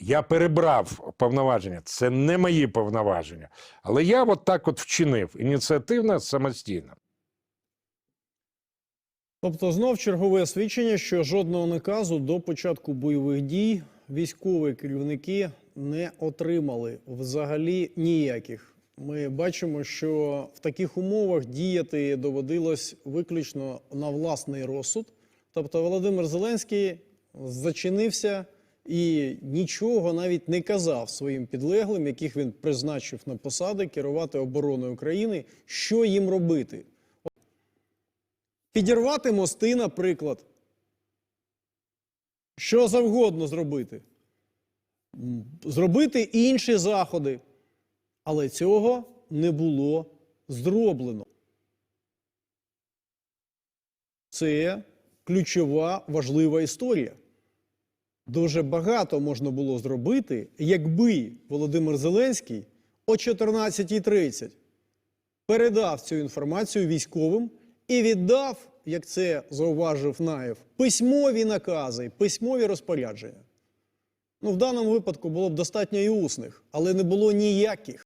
Я перебрав повноваження. Це не мої повноваження. Але я от так от вчинив ініціативно, самостійно. Тобто знов чергове свідчення, що жодного наказу до початку бойових дій військові керівники не отримали взагалі ніяких. Ми бачимо, що в таких умовах діяти доводилось виключно на власний розсуд. Тобто Володимир Зеленський зачинився і нічого навіть не казав своїм підлеглим, яких він призначив на посади керувати обороною країни, що їм робити. Підірвати мости, наприклад. Що завгодно зробити. Зробити інші заходи. Але цього не було зроблено. Це ключова важлива історія. Дуже багато можна було зробити, якби Володимир Зеленський о 14.30 передав цю інформацію військовим і віддав, як це зауважив Наєв, письмові накази, письмові розпорядження. Ну, в даному випадку було б достатньо і усних, але не було ніяких.